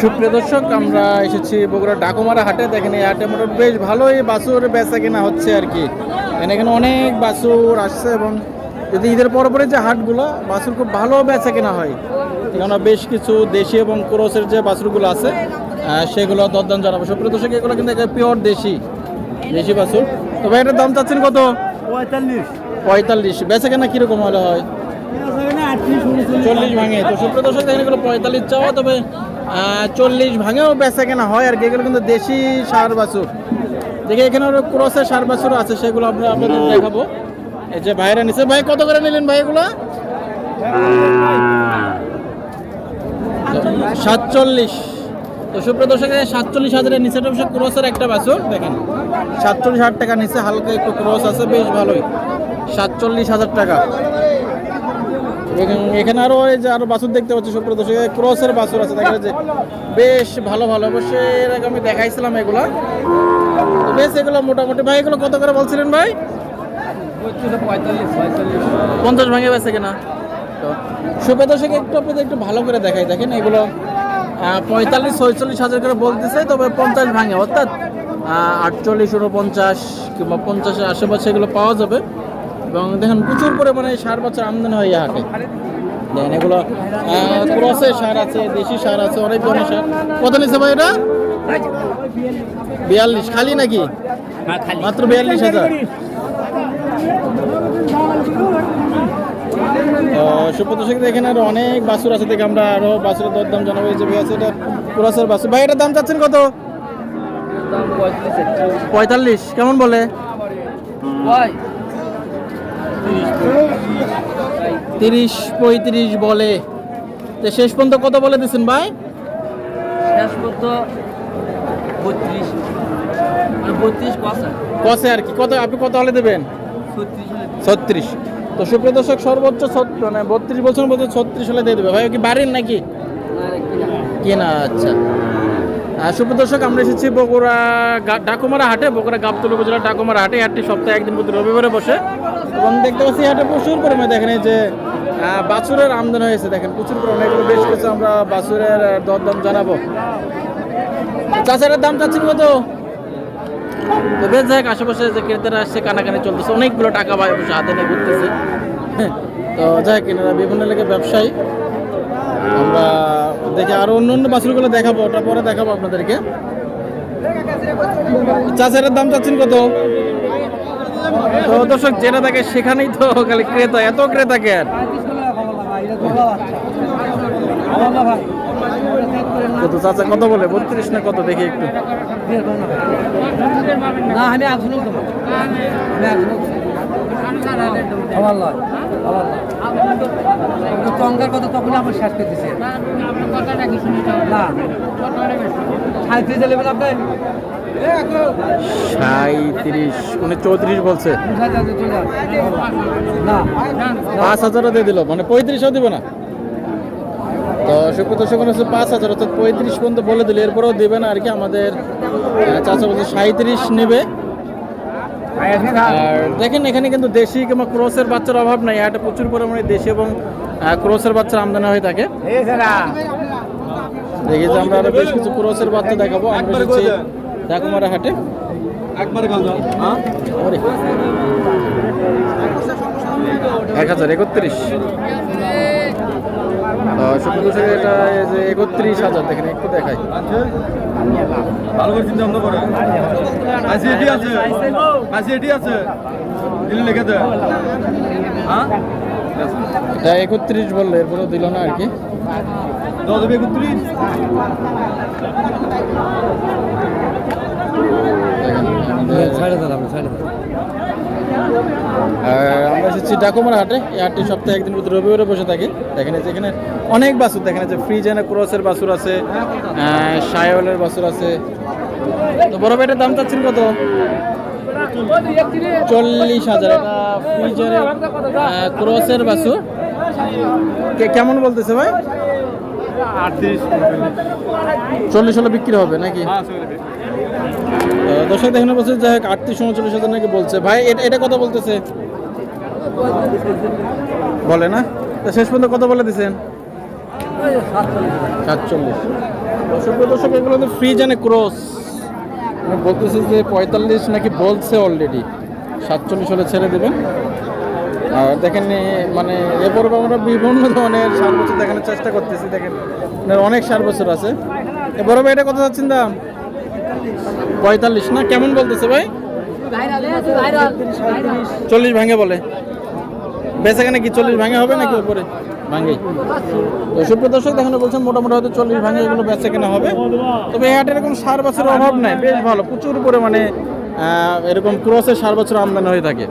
সুপ্রিয় দর্শক আমরা এসেছি বগুড়া ডাকুমারা হাটে। দেখেন এই হাটে মোটামুটি বেশ ভালোই বাছুর বেচা কেনা হচ্ছে আর কি। এখানে এখানে অনেক বাছুর আসছে এবং যদি ঈদের পর পরে যে হাটগুলো বাছুর খুব ভালো বেচা কেনা হয়। এখানে বেশ কিছু দেশি এবং ক্রোসের যে বাছুরগুলো আছে সেগুলো দরদাম জানাব। সুপ্রিয় দর্শক এগুলো কিন্তু পিওর দেশি দেশি বাছুর। তবে এটার দাম চাচ্ছেন কত? পঁয়তাল্লিশ। পঁয়তাল্লিশ। বেচা কেনা কীরকম হলে হয়? চল্লিশ ভাঙে। তো সুপ্রিয় দর্শক এগুলো পঁয়তাল্লিশ চাওয়া তবে চল্লিশ ভাঙেও বেচা কেনা হয় আর কি। এগুলো কিন্তু দেশি সার বাছুর। দেখে এখানে আরও ক্রসের সার বাছুর আছে সেগুলো আমরা আপনাদের দেখাবো। এই যে ভাইরা নিচে ভাই কত করে নিলেন ভাই এগুলো? সাতচল্লিশ। তো সুপ্রিয় দর্শক সাতচল্লিশ হাজারের নিচে অবশ্য ক্রসের একটা বাছুর দেখেন। সাতচল্লিশ হাজার টাকা নিচে হালকা একটু ক্রস আছে বেশ ভালোই। সাতচল্লিশ হাজার টাকা। এবং এখানে আরও এই যে আরও বাছুর দেখতে পাচ্ছি, সুপ্রিয় দর্শক। ক্রসের বাছুর আছে, দেখা যাচ্ছে। বেশ ভালো ভালো। অবশ্যই এর আগে আমি দেখাইছিলাম এগুলা। তো বেশ, এগুলো মোটামুটি। ভাই, এগুলো কত করে বলছিলেন ভাই? পঞ্চাশ ভাঙে বেছে কিনা? তো সুপ্রিয় দর্শক, একটু আপনাদের একটু ভালো করে দেখাই। দেখেন, এগুলো পঁয়তাল্লিশ, ছয়চল্লিশ হাজার করে বলতেছে, তবে পঞ্চাশ ভাঙে, অর্থাৎ আটচল্লিশ, উনপঞ্চাশ কিংবা পঞ্চাশের আশেপাশে এগুলো পাওয়া যাবে। এবং দেখেন প্রচুর পরিমাণে সার বছর আমদানি হয় এই হাটে দেখেন এগুলো ক্রসের সার আছে দেশি সার আছে অনেক ধরনের সার। কত নিচ্ছে ভাই এটা? বিয়াল্লিশ খালি নাকি? মাত্র বিয়াল্লিশ হাজার। সুপ্রদর্শক দেখেন আরও অনেক বাছুর আছে দেখে আমরা আরও বাছুরের দরদাম জানাব যে আছে এটা ক্রসের বাছুর। ভাই এটার দাম চাচ্ছেন কত? পঁয়তাল্লিশ। কেমন বলে? তিরিশ পঁয়ত্রিশ বলে। তো শেষ পর্যন্ত কত বলে দিচ্ছেন ভাই? শেষ পর্যন্ত বত্রিশ। মানে বত্রিশ কসে আর। কি। কত আপনি কত হলে দেবেন? ছত্রিশ তো সুপ্রিয় দর্শক সর্বোচ্চ মানে বত্রিশ বছর মধ্যে ছত্রিশ হলে দিয়ে দেবে। ভাই ও কি বাড়ির নাকি? কেনা আচ্ছা। সুপ্রিয় আমরা এসেছি বগুড়া ডাকুমারা হাটে। বগুড়া গাবতলী উপজেলার ডাকুমারা হাটে। হাটটি সপ্তাহে একদিন প্রতি রবিবারে বসে। এবং দেখতে পাচ্ছি হাটে প্রচুর পরিমাণে দেখেন এই যে বাছুরের আমদানি হয়েছে। দেখেন প্রচুর পরিমাণে। এগুলো বেশ কিছু আমরা বাছুরের আহ, দরদাম জানাব। চাষের দাম চাচ্ছেন কত? তো বেশ যাক আশেপাশে যে ক্রেতারা আসছে কানাকানি চলতেছে। অনেকগুলো টাকা পায় অবশ্য হাতে নিয়ে ঘুরতেছে। তো যাই কিনারা বিভিন্ন লেগে ব্যবসায়ী। আমরা দেখি আরও অন্য অন্য বাছুরগুলো দেখাবো ওটা পরে দেখাবো আপনাদেরকে। চাষের দাম চাচ্ছেন কত? তো দর্শক যেটা থাকে সেখানেই তো খালি ক্রেতা এত ক্রেতা কে আর? কত চাচা কত বলে? বত্রিশ না কত? দেখি একটু। না আমি টঙ্কার কথা তখন আমার শেষ করে দিচ্ছে না সাঁত্রিশ নেবেন আপনি? সাঁত্রিশ উনি চৌত্রিশ বলছে। না পাঁচ হাজারও দিয়ে দিল মানে পঁয়ত্রিশও দিবে না। তো সুপ্রত সেখানে হচ্ছে পাঁচ হাজার অর্থাৎ পঁয়ত্রিশ পর্যন্ত বলে দিল। এরপরেও দেবে না আর কি আমাদের চাচা বলছে সাঁত্রিশ নেবে। আর দেখেন এখানে কিন্তু দেশি কিংবা ক্রসের বাচ্চার অভাব নাই। এটা প্রচুর পরিমাণে দেশি এবং ক্রসের বাচ্চার আমদানি হয়ে থাকে। দেখি যে আমরা আরও বেশ কিছু ক্রসের বাচ্চা দেখাবো। আমরা এসেছি ডাকুমারা হাটে। এক হাজার একত্রিশ। যে একত্রিশ হাজার একটু দেখাই। ভালো করে এটি আছে এটি আছে হ্যাঁ একত্রিশ বলল, এরপরেও দিল না আর কি। দশ একত্রিশ আর আমরা এসেছি ডাকুমার হাটে। এই হাটটি সপ্তাহে একদিন প্রতি রবিবারে বসে থাকি। দেখেন যে এখানে অনেক বাসুর দেখেন যে যে ফ্রিজেনে ক্রসের বাসুর আছে সায়লের বাসুর আছে। তো বড় ভাইটার দাম চাচ্ছেন কত? চল্লিশ হাজার। ফ্রিজের ক্রসের বাছুর। কে- কেমন বলতেছে ভাই? চল্লিশ হলে বিক্রি হবে নাকি? হ্যাঁ দর্শক দেখানো বলছে যাই হোক আটত্রিশ উনচল্লিশ হাজার নাকি বলছে। ভাই এটা এটা কত বলতেছে। বলে না? তো শেষ পর্যন্ত কত বলে দিছেন? সাতচল্লিশ। দর্শক দর্শক এগুলো তো ফ্রি জানে ক্রস বলতেছে যে পঁয়তাল্লিশ নাকি বলছে অলরেডি সাতচল্লিশ হলে ছেড়ে দেবেন। দেখেন মানে এরপর আমরা বিভিন্ন ধরনের সার বছর দেখানোর চেষ্টা করতেছি, দেখেন। অনেক সার বছর আছে। এবার এটা কত যাচ্ছেন দাম? পঁয়তাল্লিশ, না? কেমন বলতেছে ভাই? চল্লিশ ভাঙে বলে। বেচা কেন কি চল্লিশ ভাঙে হবে নাকি উপরে? ভাঙে বলছেন মোটামুটি হয়তো চল্লিশ ভাঙে এগুলো হবে। তবে এরকম সার বছরের অভাব নাই। বেশ ভালো, প্রচুর পরিমাণে এরকম সার বছর আমদানি হয়ে থাকে।